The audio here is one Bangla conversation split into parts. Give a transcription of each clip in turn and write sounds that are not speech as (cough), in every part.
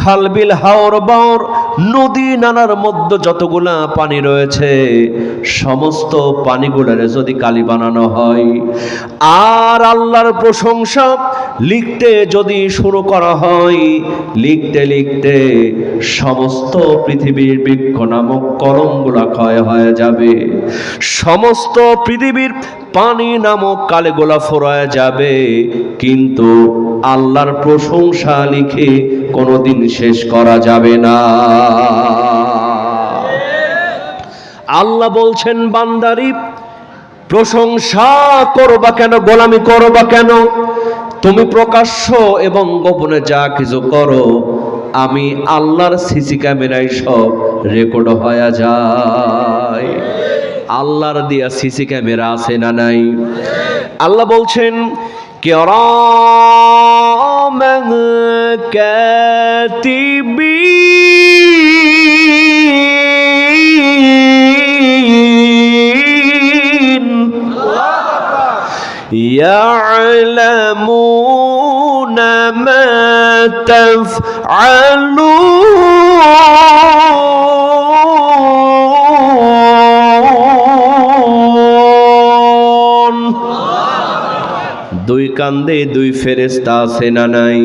খালবিল হাওর বাওর নদী নালার মধ্যে যতগুলা পানি রয়েছে, সমস্ত পানিগুলারে যদি কালি বানানো হয়, আর আল্লাহর প্রশংসা লিখতে যদি শুরু করা হয়, লিখতে লিখতে সমস্ত পৃথিবীর বৃক্ষ নামক কলমগুলা ক্ষয় হয়ে যাবে। সমস্ত পৃথিবীর পানি নামক কালেগুলা ফোরায় যাবে। কিন্তু আল্লাহর প্রশংসা লিখে কোনোদিন শেষ করা যাবে না। আল্লাহ বলছেন, বান্দারি, প্রশংসা করবা কেন, গোলামি করবা কেন? তুমি প্রকাশ্য এবং গোপনে যা কিছু করো, আমি আল্লাহর সিসি ক্যামেরায় সব রেকর্ড হয়ে যায়। আল্লাহর দিয়া সিসি ক্যামেরা আছে না নাই? আল্লাহ বলছেন, কেরামান কাতিবিন يعلمون ما تفعلون দুই কান্দে দুই ফেরেস্তা আছে না নাই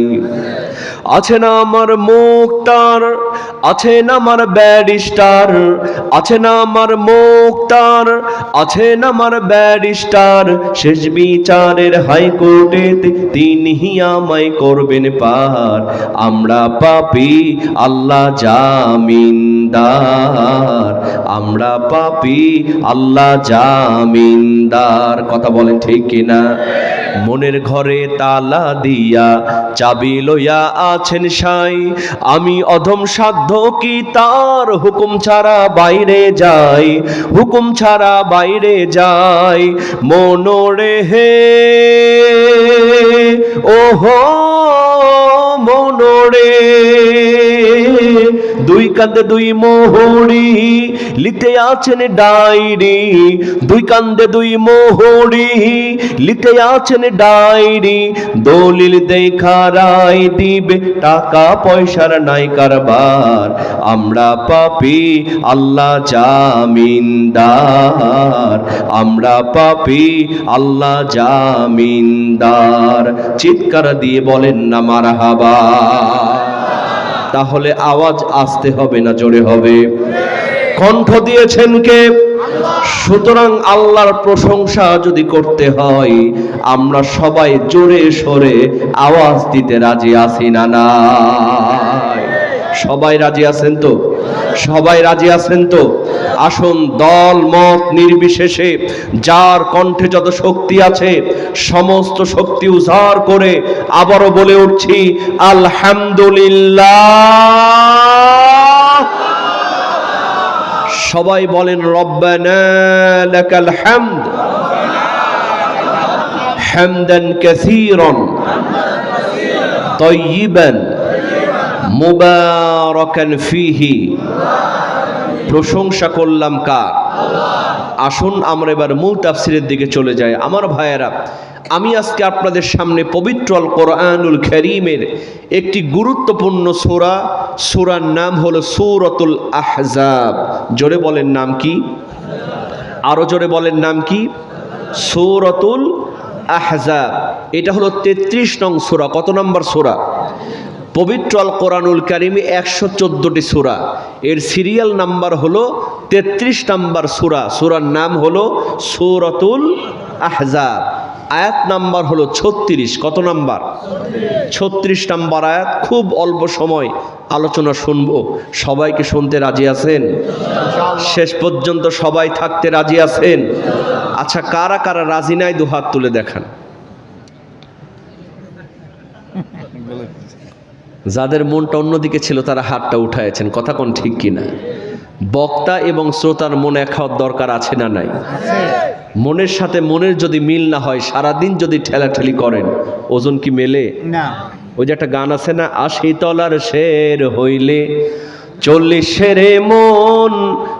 আছে না আমার মুক্তার আছে না আমার ব্যারিস্টার আছে না আমার মুক্তার আছে না আমার ব্যারিস্টার শেষ বিচারের হাইকোর্টে তিনি আমায় করবেন পার। আমরা পাপি, আল্লাহ জামিনদার। আমরা পাপি, আল্লাহ জামিনদার। কথা বলেন ঠিক কিনা? মনের ঘরে তালা দিয়া চাবি লইয়া আছেন সাই, আমি অধম সাধ্য কি তার হুকুম ছাড়া বাইরে যাই? হুকুম ছাড়া বাইরে যাই মনোরে হে ওহো মনোরে দুই কান্দে দুই মোহরি, লিতে আছেন ডায়েরি দুই কান্দে দুই মোহরি, লিতে আছেন ডায়েরি দলিল দেখা রায় দিবে, টাকা পয়সার নাই কারবার। আমরা পাপি, আল্লাহ জামিনদার। আমরা পাপি, আল্লাহ জামিনদার। চিৎকার দিয়ে বলেন না, মারহাবা। তাহলে আওয়াজ আসতে হবে না জোরে হবে। কণ্ঠ দিয়েছেন কে? সুতরাং আল্লাহর প্রশংসা যদি করতে হয়, আমরা সবাই জোরে সরে আওয়াজ দিতে রাজি আছি না না। সবাই রাজি আছেন তো? সবাই রাজি আছেন তো? আসুন দল মত নির্বিশেষে যার কণ্ঠে যত শক্তি আছে সমস্ত শক্তি উজাড় করে আবারও বলে উঠছি আলহামদুলিল্লাহ সবাই বলেন রব্বানা লাকাল হামদ হামদান কাসীরান طيبا মুবারাকান ফিহি প্রশংসা করলাম কার? আসুন আমরা এবার মূল তাফসিরের দিকে চলে যাই। আমার ভাইয়েরা, আমি আজকে আপনাদের সামনে পবিত্র আল কোরআনুল করিমের একটি গুরুত্বপূর্ণ সোরা, সোরার নাম হলো সূরাতুল আহজাব। জোরে বলেন নাম কি? আরও জোরে বলেন নাম কি? সূরাতুল আহজাব। এটা হলো তেত্রিশ নং সোরা। কত নম্বর সোরা? পবিত্র আল কোরআনুল কারিমে একশো চোদ্দোটি সুরা। এর সিরিয়াল নাম্বার হলো তেত্রিশ নাম্বার সুরা। সুরার নাম হলো সূরাতুল আহজাব। আয়াত নাম্বার হলো ছত্রিশ। কত নাম্বার? ছত্রিশ নাম্বার আয়াত। খুব অল্প সময় আলোচনা শুনব। সবাইকে শুনতে রাজি আছেন? শেষ পর্যন্ত সবাই থাকতে রাজি আছেন? আচ্ছা কারা কারা রাজি নাই, দু হাত তুলে দেখান। যাদের মনটা অন্যদিকে ছিল তারা হাতটা উঠাইছেন কথা কোন ঠিক কিনা? বক্তা এবং শ্রোতার মনে এক হওয়ার দরকার আছে না নাই? মনের সাথে মনের যদি মিল না হয় সারাদিন যদি ঠেলাঠেলি করেন ওজন কি মেলে? না। ওই যে একটা গান আছে না আশি তলার শের হইলে চল্লিশ শেরে মন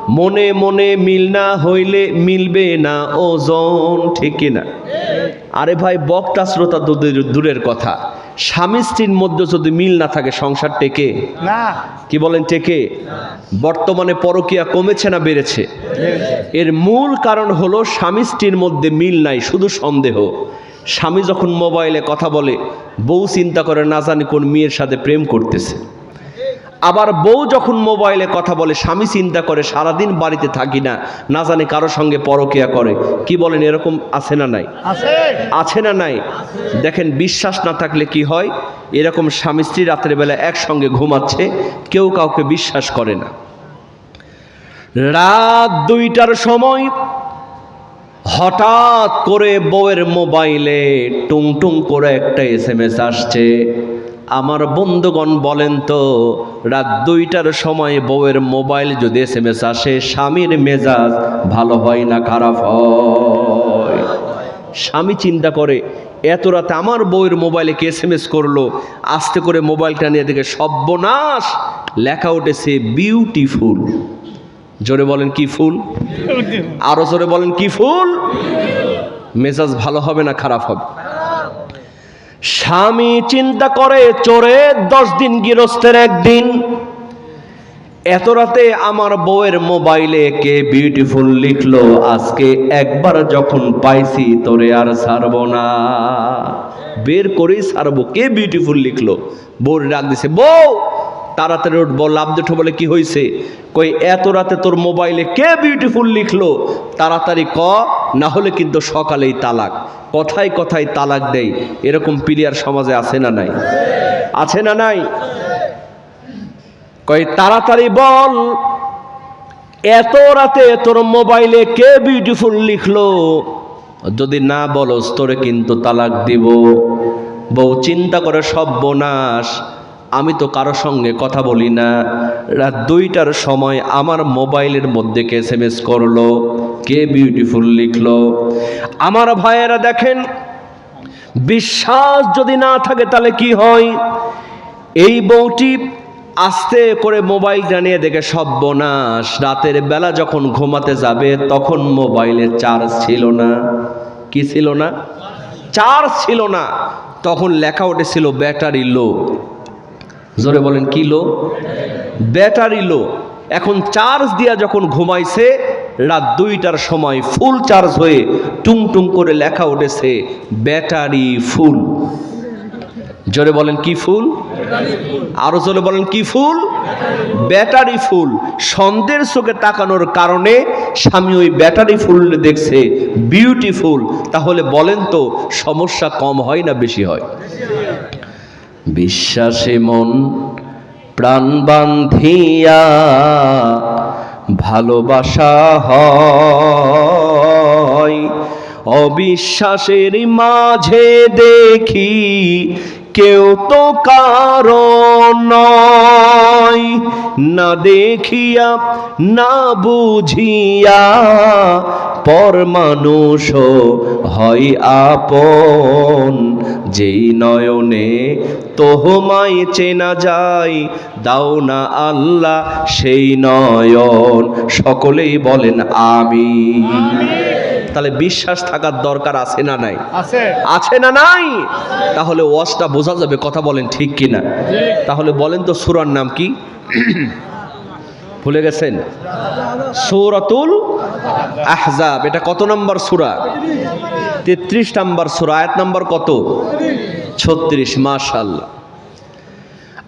মনে মনে মিল না হইলে মিলবে না ওজন ঠিক না আরে ভাই বক্তা শ্রোতা দূরের কথা। স্বামী স্ত্রীর মধ্যে যদি মিল না থাকে সংসার টেকে? না। কি বলেন টেকে? বর্তমানে পরকিয়া কমেছে না বেড়েছে? এর মূল কারণ হলো স্বামী স্ত্রীর মধ্যে মিল নাই শুধু সন্দেহ। স্বামী যখন মোবাইলে কথা বলে বউ চিন্তা করে না জানি কোন মেয়ের সাথে প্রেম করতেছে। আবার বউ যখন মোবাইলে কথা বলে স্বামী চিন্তা করে সারাদিন বাড়িতে থাকি না না জানি কারোর সঙ্গে পরকিয়া করে। কি বলেন এরকম আছে না নাই? আছে। আছে না নাই? দেখেন বিশ্বাস না থাকলে কি হয়? এরকম স্বামী স্ত্রী রাতের বেলা একসঙ্গে ঘুমাচ্ছে কেউ কাউকে বিশ্বাস করে না। রাত দুইটার সময় হঠাৎ করে বউয়ের মোবাইলে টুং টুং করে একটা এস এম এস আসছে। আমার বন্ধুগণ বলেন তো, রাত দুইটার সময় বউয়ের মোবাইল যদি এস এম এস আসে, স্বামীর মেজাজ ভালো হয় না খারাপ হয়? স্বামী চিন্তা করে, এত রাতে আমার বউয়ের মোবাইলে কে এস এম এস করল? আস্তে করে মোবাইলটা নিয়ে দেখে সর্বনাশ লেখা উঠেছে বিউটিফুল জোরে বলেন কি ফুল? আরও জোরে বলেন কি ফুল? মেজাজ ভালো হবে না খারাপ হবে? স্বামী চিন্তা করে, চোরে দশ দিন গৃহস্থের একদিন। এত রাতে আমার বউয়ের মোবাইলে কে বিউটিফুল লিখলো, আজকে একবার যখন পাইছি তোরে আর ছাড়বো না। বের করেই ছাড়বো, কে বিউটিফুল লিখলো? বউর ডাক দিছে, বউ! তাড়াতাড়ি উঠবো লাভ দুটো বলে কি হয়েছে কই, এত রাতে তোর মোবাইলে কে বিউটিফুল লিখলো? তাড়াতাড়ি ক। না হলে কিন্তু সকালেই তালাক। কথায় কথায় তালাক দেয় এরকম প্লেয়ার সমাজে আছে না নাই? আছে না নাই? কই তাড়াতাড়ি বল, এত রাতে তোর মোবাইলে কে বিউটিফুল লিখলো? যদি না বলস, তোরে কিন্তু তালাক দিব। বউ চিন্তা করে সব বোনাস। আমি তো কারও সঙ্গে কথা বলি না। রাত দুইটার সময় আমার মোবাইলের মধ্যে কে এস এম এস করল, কে বিউটিফুল লিখলো। আমার ভাইয়েরা দেখেন, বিশ্বাস যদি না থাকে তাহলে কি হয়? এই বউটি আস্তে করে মোবাইলটা নিয়ে দেখে সর্বনাশ। রাতের বেলা যখন ঘুমাতে যাবে তখন মোবাইলের চার্জ ছিল না। কি ছিল না? চার্জ ছিল না। তখন লেখা উঠেছিল ব্যাটারি লো জোরে বলেন, কি লো? ব্যাটারি লো। এখন চার্জ দিয়া যখন ঘুমাইছে, রাত দুইটার সময় ফুল চার্জ হয়ে টুং টুং করে লেখা উঠেছে, ব্যাটারি ফুল জোরে বলেন, কি ফুল আরও জোরে বলেন, কি ফুল ব্যাটারি ফুল সন্ধ্যের চোখে তাকানোর কারণে স্বামী ওই ব্যাটারি ফুল দেখছে বিউটিফুল তাহলে বলেন তো, সমস্যা কম হয় না বেশি হয়? বিশ্বাসে মন প্রাণ বান্ধিয়া ভালোবাসা হয়। অবিশ্বাসের মাঝে দেখি কেউ তো কারণ নয়। না দেখিয়া, না বুঝিয়া পর মানুষ হয় আপন। যেই নয়নে তোহমায় চেনা যায়, দাও না আল্লাহ সেই নয়ন। সকলেই বলেন আমি তাহলে বিশ্বাস থাকার দরকার আছে না নাই? আছে। আছে না নাই? তাহলে ওয়াজটা বোঝা যাবে কথা বলেন ঠিক কিনা। তাহলে বলেন তো সুরার নাম কি? (clears throat) ভুলে গেছেন? সৌরাতুল আহজাব। এটা কত নম্বর সুরা? তেত্রিশ নম্বর সুরা। আয়াত নম্বর কত? ছত্রিশ। মাশাল্লাহ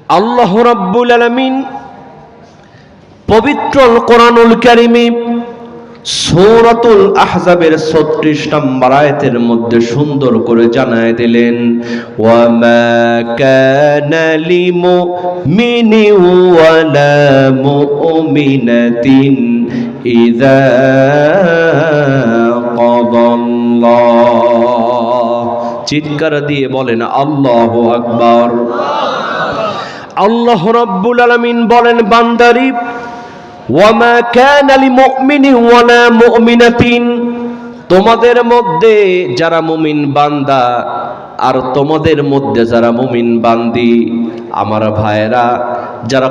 আল্লাহ রাব্বুল আলামিন পবিত্র কোরআনুল কারিমে সৌরাতুল আহজাবের ছত্রিশ নম্বর আয়াতের মধ্যে সুন্দর করে জানায় দিলেন ওয়ামা কানা লিমুমিনি ওয়ালা মুমিনাতিন ইযা কাদাল্লাহ চিৎকার দিয়ে বলেন, আল্লাহু আকবার। আল্লাহ রাব্বুল আলামিন বলেন, বান্দারি ওয়ামা কানা লিমুমিনি ওয়ালা মুমিনাতিন। তোমাদের মধ্যে যারা মুমিন বান্দা, আর তোমাদের মধ্যে যারা মুমিন বান্দি, আমার ভাইয়েরা, যারা